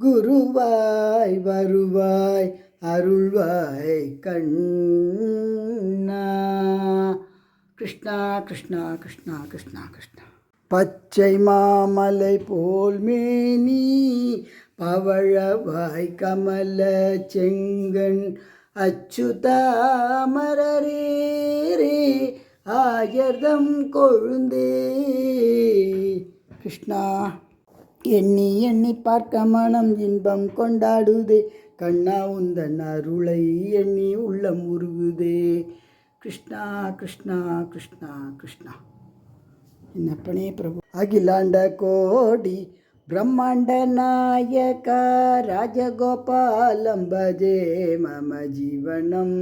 குருவாய் வருவாய் அருள்வாய் கண்ணா. கிருஷ்ணா கிருஷ்ணா கிருஷ்ணா கிருஷ்ணா கிருஷ்ணா. பச்சை மாமலை போல் மேனி பவழவாய் கமல செங்கண் அச்சுதாமரே ஆயர்தம் கொழுந்தே. கிருஷ்ணா. எண்ணி எண்ணி பார்க்க மனம் இன்பம் கொண்டாடுதே. கண்ணா உந்தன் அருளை எண்ணி உள்ளம் உருகுதே. கிருஷ்ணா கிருஷ்ணா கிருஷ்ணா கிருஷ்ணா. என்னப்பனே பிரபு. அகிலாண்ட கோடி பிரம்மாண்ட நாயக ராஜகோபாலம் பஜே மம ஜீவனம்.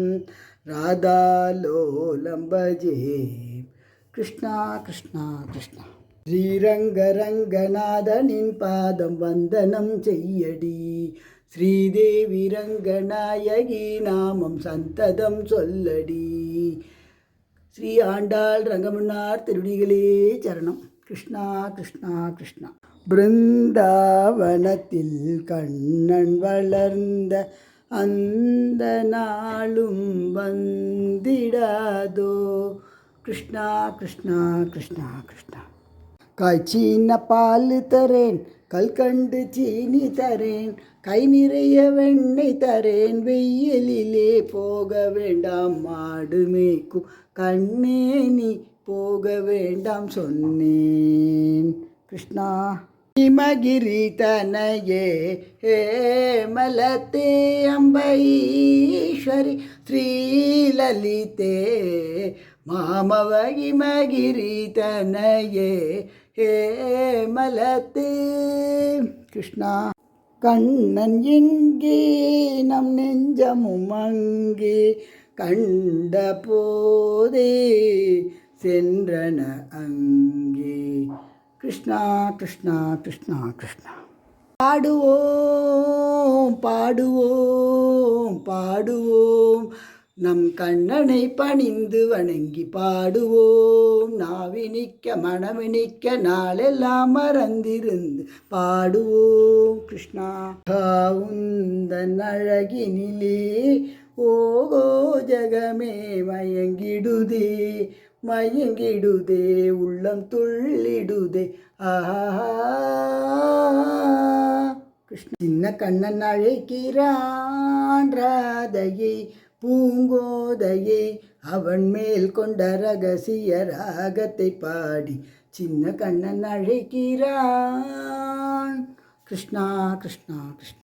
ராதாலோலம் பஜே கிருஷ்ணா கிருஷ்ணா கிருஷ்ணா. ஸ்ரீரங்கரங்கநாதனின் பாதம் வந்தனம் செய்யடி. ஸ்ரீதேவி ரங்கநாயகி நாமம் சந்ததம் சொல்லடி. ஸ்ரீ ஆண்டாள் ரங்கமன்னார் திருடிகளே சரணம். கிருஷ்ணா கிருஷ்ணா கிருஷ்ணா. பிருந்தாவனத்தில் கண்ணன் வளர்ந்த அந்த நாளும் வந்திடாதோ. கிருஷ்ணா கிருஷ்ணா கிருஷ்ணா கிருஷ்ணா. காய்ச்சின பால் தரேன் கல்கண்டு சீனி தரேன் கை நிறைய வெண்ணெய் தரேன் வெயிலிலே போக வேண்டாம் மாடு மேய்க்கும் கண்ணே நீ போக வேண்டாம் சொன்னேன் கிருஷ்ணா ಹಿಮಗಿರಿ ತನಯೇ ಹೇಮಲತೆ ಅಂಬೈಶ್ವರಿ ಶ್ರೀಲಲಿತೆ ಮಾಮವ ಹಿಮಗಿರಿ ತನಯೇ ஹேமலத்தே கிருஷ்ணா கண்ணன் எங்கே? நம் நெஞ்சமுமங்கே கண்ட போதே சென்றன அங்கே. கிருஷ்ணா கிருஷ்ணா கிருஷ்ணா கிருஷ்ணா. பாடுவோம் பாடுவோம் பாடுவோம். நம் கண்ணனை பணிந்து வணங்கி பாடுவோம். நாவினிக்க மனமினிக்க நாளெல்லாம் மறந்திருந்து பாடுவோம். கிருஷ்ணா உந்தன் அழகினிலே ஓகோ ஜகமே மயங்கிடுதே மயங்கிடுதே உள்ளம் துள்ளிடுதே. ஆஹா கிருஷ்ண சின்ன கண்ணன் அழைக்கிறான் ராதையை பூங்கோதையை அவன் மேல் கொண்ட ரகசிய ராகத்தை பாடி சின்ன கண்ணன் அழைக்கிறான். கிருஷ்ணா கிருஷ்ணா கிருஷ்ணா.